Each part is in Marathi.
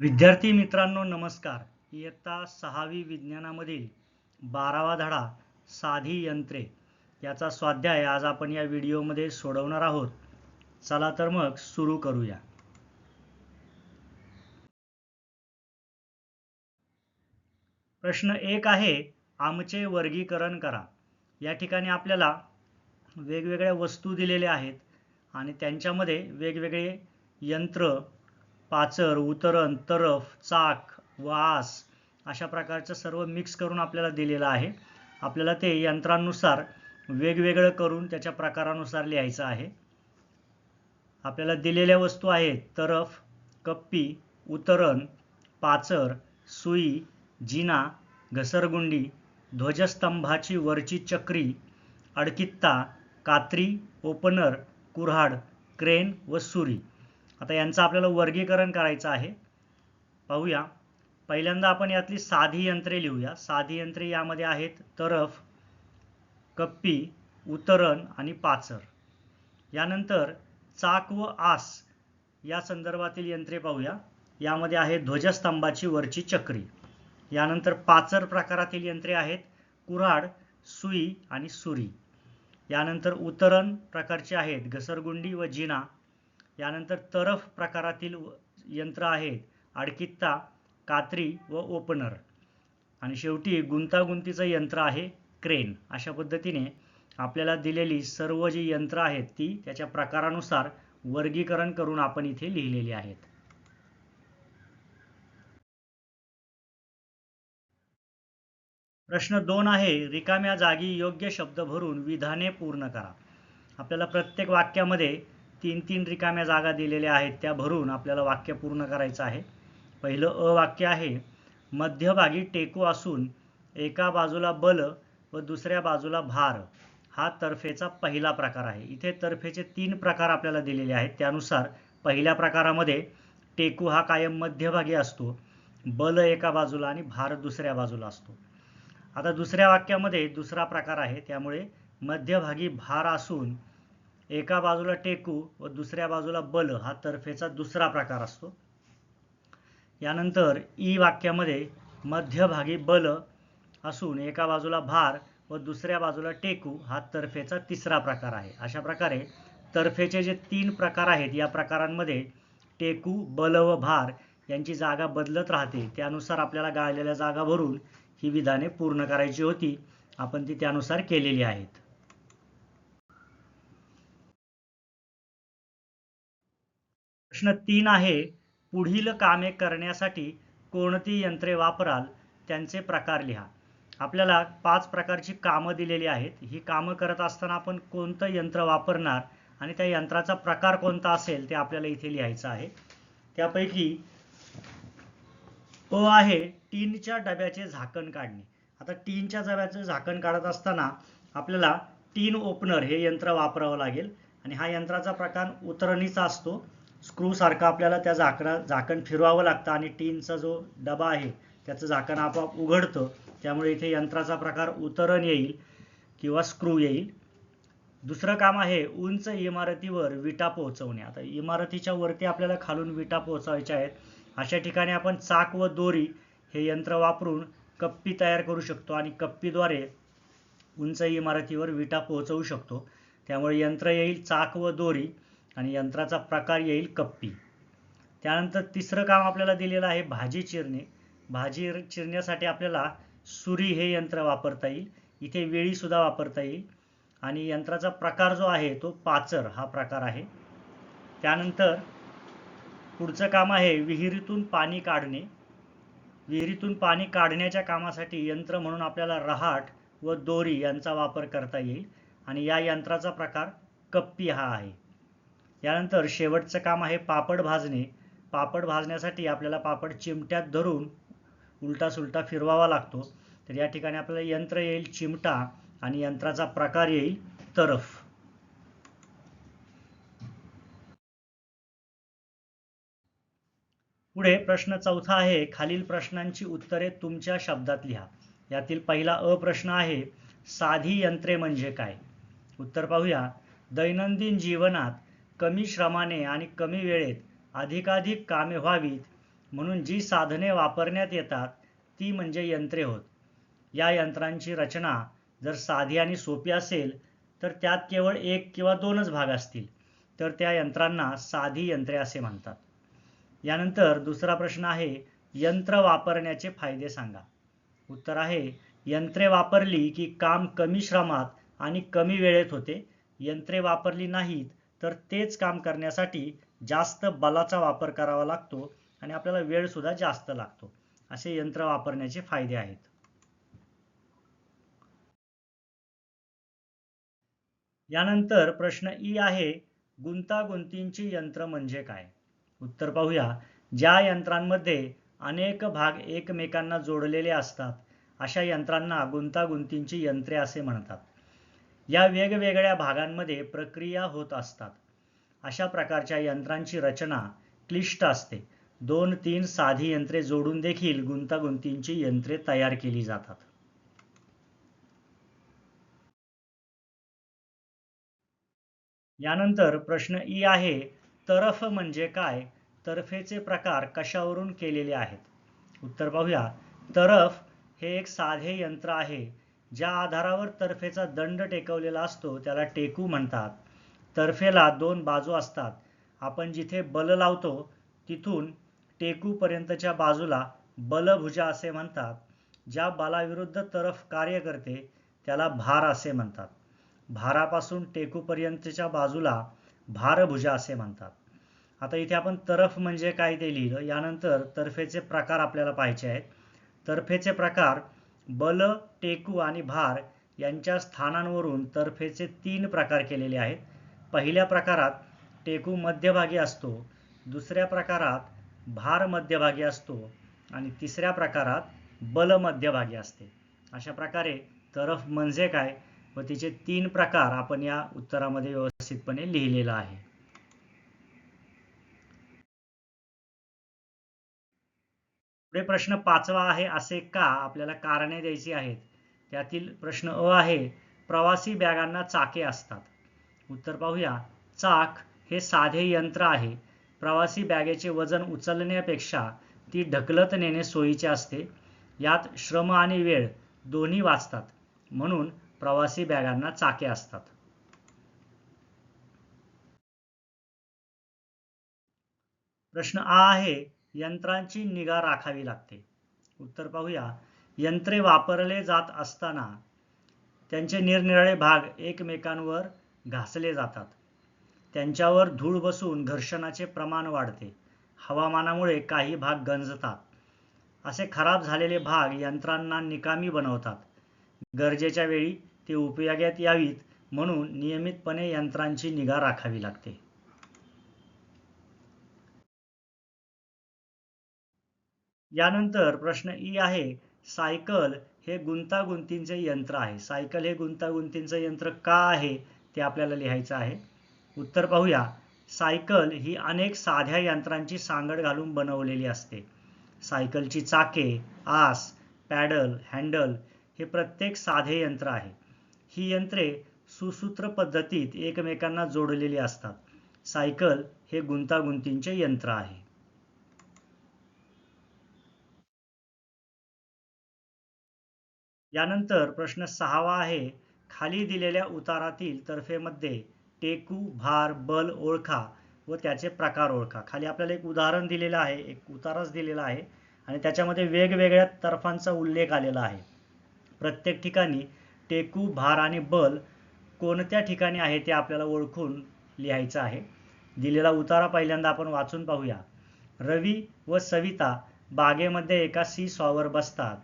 विद्यार्थी मित्रांनो नमस्कार. इयत्ता सहावी विज्ञानामधील बारावा धडा साधी यंत्रे याचा स्वाध्याय आज आपण या व्हिडिओमध्ये सोडवणार आहोत. चला तर मग सुरू करूया. प्रश्न एक आहे आमचे वर्गीकरण करा. या ठिकाणी आपल्याला वेगवेगळ्या वस्तू दिलेल्या आहेत आणि त्यांच्यामध्ये वेगवेगळे यंत्र पाचर उतरण तरफ चाक वास अशा प्रकारचं सर्व मिक्स करून आपल्याला दिलेलं आहे. आपल्याला ते यंत्रांनुसार वेगवेगळं करून त्याच्या प्रकारानुसार लिहायचं आहे. आपल्याला दिलेल्या वस्तू आहेत तरफ कप्पी उतरण पाचर सुई जिना घसरगुंडी ध्वजस्तंभाची वरची चक्री अडकित्ता कात्री ओपनर कुऱ्हाड क्रेन व सुरी. आता यांचं आपल्याला वर्गीकरण करायचं आहे. पाहूया. पहिल्यांदा आपण यातली साधी यंत्रे लिहूया. साधी यंत्रे यामध्ये आहेत तरफ कप्पी उतरण आणि पाचर. यानंतर चाक व आस या संदर्भातील यंत्रे पाहूया. यामध्ये आहे ध्वजस्तंभाची वरची चक्री. यानंतर पाचर प्रकारातील यंत्रे आहेत. कुऱ्हाड सुई आणि सुरी. यानंतर उतरण प्रकारचे आहेत घसरगुंडी व जिना. यानंतर तरफ प्रकारातील यंत्र आहेत. अडकित्ता कात्री व ओपनर. आणि शेवटी गुंतागुंतीचं यंत्र आहे क्रेन. अशा पद्धतीने आपल्याला दिलेली सर्व जी यंत्र आहेत ती त्याच्या प्रकारानुसार वर्गीकरण करून आपण इथे लिहिलेली आहेत. प्रश्न दोन आहे रिकाम्या जागी योग्य शब्द भरून विधाने पूर्ण करा. आपल्याला प्रत्येक वाक्यामध्ये तीन तीन रिकाम्या जागा दिलेल्या आहेत त्या भरून आपल्याला वाक्य पूर्ण करायचं आहे. पहिलं अ वाक्य आहे मध्यभागी टेकू असून एका बाजूला बल व दुसऱ्या बाजूला भार. हा तर्फेचा पहिला प्रकार आहे. इथे तर्फेचे तीन प्रकार आपल्याला दिलेले आहेत. त्यानुसार पहिल्या प्रकारामध्ये टेकू हा कायम मध्यभागी असतो बल एका बाजूला आणि भार दुसऱ्या बाजूला असतो. आता दुसऱ्या वाक्यामध्ये दुसरा प्रकार आहे त्यामुळे मध्यभागी भार असून एका बाजूला टेकू व दुसऱ्या बाजूला बल हा तर्फेचा दुसरा प्रकार असतो. यानंतर ई वाक्यामध्ये मध्यभागी बल असून एका बाजूला भार व दुसऱ्या बाजूला टेकू हा तर्फेचा तिसरा प्रकार आहे. अशा प्रकारे तर्फेचे जे तीन प्रकार आहेत या प्रकारांमध्ये टेकू बल व भार यांची जागा बदलत राहते. त्यानुसार आपल्याला गाळलेल्या जागा भरून ही विधाने पूर्ण करायची होती. आपण ती त्यानुसार केलेली आहेत. प्रश्न तीन आहे पुढील कामे करण्यासाठी कोणती यंत्रे वापराल? त्यांचे प्रकार लिहा. आपल्याला पाच प्रकारची कामं दिलेली आहेत. ही कामं करत असताना आपण कोणतं यंत्र वापरणार आणि त्या यंत्राचा प्रकार कोणता असेल ते आपल्याला इथे लिहायचं आहे. त्यापैकी ओ आहे टीनच्या डब्याचे झाकण काढणे. आता टीनच्या डब्याचे झाकण काढत असताना आपल्याला टीन ओपनर हे यंत्र वापरावं लागेल आणि हा यंत्राचा प्रकार उतरणीचा असतो. स्क्रू सारखा आपल्याला त्या झाकणा झाकण फिरवावं लागतं आणि टीनचा जो डबा आहे त्याचं झाकण आपोआप उघडतं. त्यामुळे इथे यंत्राचा प्रकार उतरण येईल किंवा स्क्रू येईल. दुसरं काम आहे उंच इमारतीवर विटा पोहोचवणे. आता इमारतीच्या वरती आपल्याला खालून विटा पोहोचवायच्या आहेत. अशा ठिकाणी आपण चाक व दोरी हे यंत्र वापरून कप्पी तयार करू शकतो आणि कप्पीद्वारे उंच इमारतीवर विटा पोहोचवू शकतो. त्यामुळे यंत्र येईल चाक व दोरी. आणि यंत्राचा प्रकार येईल कप्पी. त्यानंतर तिसरं काम आपल्याला दिलेलं आहे भाजी चिरणे. भाजी चिरण्यासाठी आपल्याला सुरी हे यंत्र वापरता येईल. इथे वेळीसुद्धा वापरता येईल. आणि यंत्राचा प्रकार जो आहे तो पाचर हा प्रकार आहे. त्यानंतर पुढचं काम आहे विहिरीतून पाणी काढणे. विहिरीतून पाणी काढण्याच्या कामासाठी यंत्र म्हणून आपल्याला रहाट व दोरी यांचा वापर करता येईल. आणि या यंत्राचा प्रकार कप्पी हा आहे. यानंतर शेवटचं काम आहे पापड भाजणे. पापड भाजण्यासाठी आपल्याला पापड चिमट्यात धरून उलटा सुलटा फिरवावा लागतो. तर या ठिकाणी आपल्याला यंत्र येईल चिमटा आणि यंत्राचा प्रकार येईल तरफ. पुढे प्रश्न चौथा आहे खालील प्रश्नांची उत्तरे तुमच्या शब्दात लिहा. यातील पहिला अ प्रश्न आहे साधी यंत्रे म्हणजे काय? उत्तर पाहूया. दैनंदिन जीवनात कमी श्रमाने आणि कमी वेळेत अधिकाधिक कामे व्हावीत म्हणून जी साधने वापरण्यात येतात ती म्हणजे यंत्रे होत. या यंत्रांची रचना जर साधी आणि सोपी असेल तर त्यात केवळ एक किंवा दोनच भाग असतील तर त्या यंत्रांना साधी यंत्रे असे म्हणतात. यानंतर दुसरा प्रश्न आहे यंत्र वापरण्याचे फायदे सांगा. उत्तर आहे यंत्रे वापरली की काम कमी श्रमात आणि कमी वेळेत होते. यंत्रे वापरली नाहीत तर तेच काम करण्यासाठी जास्त बलाचा वापर करावा लागतो आणि आपल्याला वेळ सुद्धा जास्त लागतो. असे यंत्र वापरण्याचे फायदे आहेत. यानंतर प्रश्न ई आहे गुंतागुंतींची यंत्र म्हणजे काय? उत्तर पाहूया. ज्या यंत्रांमध्ये अनेक भाग एकमेकांना जोडलेले असतात अशा यंत्रांना गुंतागुंतींची यंत्रे असे म्हणतात. या वेगवेगळ्या भागांमध्ये प्रक्रिया होत असतात. अशा प्रकारच्या यंत्रांची रचना क्लिष्ट असते. दोन तीन साधी यंत्रे जोडून देखील गुंतागुंतींची यंत्रे तयार केली जातात. यानंतर प्रश्न ई आहे तरफ म्हणजे काय? तर्फेचे प्रकार कशावरून केलेले आहेत? उत्तर पाहूया. तरफ हे एक साधे यंत्र आहे. ज्या आधारावर तर्फेचा दंड टेकवलेला असतो त्याला टेकू म्हणतात. तर्फेला दोन बाजू असतात. आपण जिथे बल लावतो तिथून टेकूपर्यंतच्या बाजूला बलभुजा असे म्हणतात. ज्या बलाविरुद्ध तरफ कार्य करते त्याला भार असे म्हणतात. भारापासून टेकूपर्यंतच्या बाजूला भारभुजा असे म्हणतात. आता इथे आपण तरफ म्हणजे काय ते लिहिलं. यानंतर तर्फेचे प्रकार आपल्याला पाहायचे आहेत. तर्फेचे प्रकार बल टेकू आणि भार यांच्या स्थानांवरून तर्फेचे तीन प्रकार केलेले आहेत. पहिल्या प्रकारात टेकू मध्यभागी असतो दुसऱ्या प्रकारात भार मध्यभागी असतो आणि तिसऱ्या प्रकारात बल मध्यभागी असते. अशा प्रकारे तरफ म्हणजे काय व तिचे तीन प्रकार आपण या उत्तरामध्ये व्यवस्थितपणे लिहिलेला आहे. पुढे प्रश्न पाचवा आहे असे का आपल्याला कारणे द्यायची आहेत? त्यातील प्रश्न अ आहे प्रवासी बॅगांना चाके असतात. उत्तर पाहूया. चाक हे साधे यंत्र आहे. प्रवासी बॅगेचे वजन उचलण्यापेक्षा ती ढकलत नेणे सोयीचे असते. यात श्रम आणि वेळ दोन्ही वाचतात. म्हणून प्रवासी बॅगांना चाके असतात. प्रश्न आ आहे. यंत्रांची निगा राखावी लागते. उत्तर पाहूया. यंत्रे वापरले जात असताना त्यांचे निरनिराळे भाग एकमेकांवर घासले जातात. त्यांच्यावर धूळ बसून घर्षणाचे प्रमाण वाढते. हवामानामुळे काही भाग गंजतात. असे खराब झालेले भाग यंत्रांना निकामी बनवतात. गरजेच्या वेळी ते उपयोगात यावीत म्हणून नियमितपणे यंत्रांची निगा राखावी लागते. यानंतर प्रश्न ई आहे सायकल हे गुंतागुंतीचे यंत्र आहे. सायकल हे गुंतागुंतीचे यंत्र का आहे ते आपल्याला लिहायचं आहे. उत्तर पाहूया. सायकल ही अनेक साध्या यंत्रांची सांगड घालून बनवलेली असते. सायकलची चाके आस पॅडल हँडल हे प्रत्येक साधे यंत्र आहे. ही यंत्रे सुसूत्र पद्धतीत एकमेकांना जोडलेली असतात. सायकल हे गुंतागुंतींचे यंत्र आहे. यानंतर प्रश्न सहावा आहे. खाली दिलेल्या उतारातील तर्फेमध्ये टेकू भार बल ओळखा व त्याचे प्रकार ओळखा. खाली आपल्याला एक उदाहरण दिलेलं आहे एक उतारच दिलेला आहे आणि त्याच्यामध्ये वेगवेगळ्या तर्फांचा उल्लेख आलेला आहे. प्रत्येक ठिकाणी टेकू भार आणि बल कोणत्या ठिकाणी आहे ते आपल्याला ओळखून लिहायचं आहे. दिलेला उतारा पहिल्यांदा आपण वाचून पाहूया. रवी व सविता बागेमध्ये एका सी सॉवर बसतात.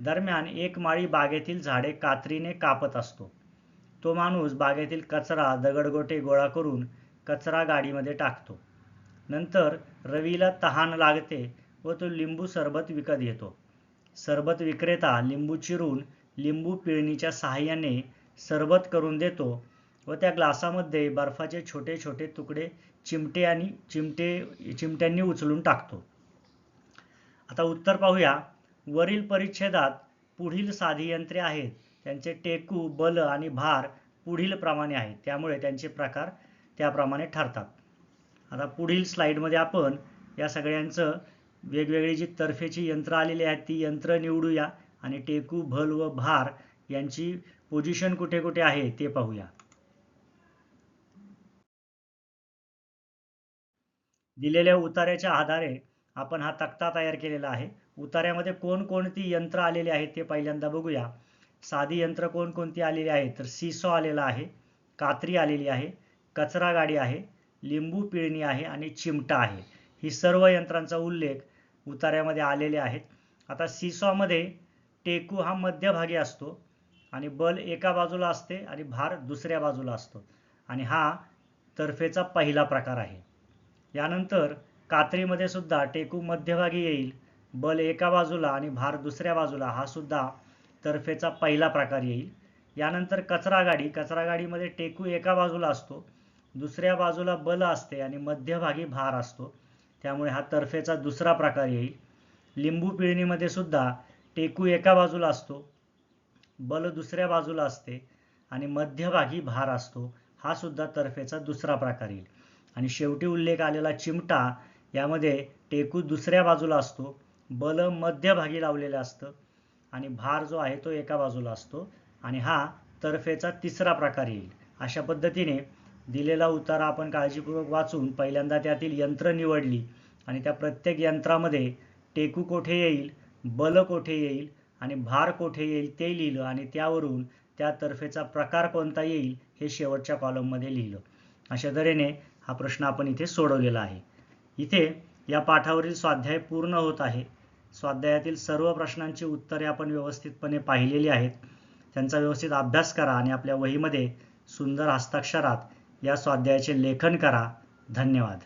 दरम्यान एक माळी बागेतील झाडे कात्रीने कापत असतो. तो माणूस बागेतील कचरा दगडगोटे गोळा करून कचरा गाडीमध्ये टाकतो. नंतर रवीला तहान लागते व तो लिंबू सरबत विकत घेतो. सरबत विक्रेता लिंबू चिरून लिंबू पिळणीच्या सहाय्याने सरबत करून देतो व त्या ग्लासामध्ये बर्फाचे छोटे छोटे तुकडे चिमटे आणि चिमटे चिमट्यांनी उचलून टाकतो. आता उत्तर पाहूया. वरील परिच्छेदात पुढील साधी यंत्रे आहेत. त्यांचे टेकू बल आणि भार पुढील प्रमाणे आहेत. त्यामुळे त्यांचे प्रकार त्याप्रमाणे ठरतात. आता पुढील स्लाइडमध्ये आपण या सगळ्यांचं वेगवेगळी जी तर्फेची यंत्र आलेली आहेत ती यंत्र निवडूया आणि टेकू भल व भार यांची पोझिशन कुठे कुठे आहे ते पाहूया. दिलेल्या उतार्याच्या आधारे आपण हा तक्ता तयार केलेला आहे. उतार्यामध्ये कोणकोणती यंत्र आलेली आहेत ते पहिल्यांदा बघूया. साधी यंत्र कोणकोणती आलेली आहेत तर सीसॉ आलेला आहे कात्री आलेली आहे कचरा गाडी आहे लिंबू पिळणी आहे आणि चिमटा आहे. ही सर्व यंत्रांचा उल्लेख उतार्यामध्ये आलेले आहेत. आता सीसॉमध्ये टेकू हा मध्यभागी असतो आणि बल एका बाजूला असते आणि भार दुसऱ्या बाजूला असतो. आणि हा तर्फेचा पहिला प्रकार आहे. यानंतर कात्रीमध्ये सुद्धा टेकू मध्यभागी येईल बल एका बाजूला आणि भार दुसऱ्या बाजूला हा सुद्धा तर्फेचा पहिला प्रकार येईल. यानंतर कचरा गाडी कचरा गाडीमध्ये टेकू एका बाजूला असतो दुसऱ्या बाजूला बल असते आणि मध्यभागी भार असतो. त्यामुळे हा तर्फेचा दुसरा प्रकार येईल. लिंबू पिळणीमध्ये सुद्धा टेकू एका बाजूला असतो बल दुसऱ्या बाजूला असते आणि मध्यभागी भार असतो. हा सुद्धा तर्फेचा दुसरा प्रकार येईल. आणि शेवटी उल्लेख आलेला चिमटा यामध्ये टेकू दुसऱ्या बाजूला असतो बल मध्यभागी लावलेलं असतं आणि भार जो आहे तो एका बाजूला असतो आणि हा तर्फेचा तिसरा प्रकार येईल. अशा पद्धतीने दिलेला उतारा आपण काळजीपूर्वक वाचून पहिल्यांदा त्यातील यंत्र निवडली आणि त्या प्रत्येक यंत्रामध्ये टेकू कोठे येईल बल कोठे येईल आणि भार कोठे येईल ते लिहिलं आणि त्यावरून त्या तर्फेचा प्रकार कोणता येईल हे शेवटच्या कॉलममध्ये लिहिलं. अशा तऱ्हेने हा प्रश्न आपण इथे सोडवलेला आहे. इथे या पाठावरील स्वाध्याय पूर्ण होत आहे. स्वाध्यायातील सर्व प्रश्नांची उत्तरे आपण व्यवस्थितपणे पाहिलेली आहेत. त्यांचा व्यवस्थित अभ्यास करा आणि आपल्या वहीमध्ये सुंदर हस्ताक्षरात या स्वाध्यायाचे लेखन करा. धन्यवाद.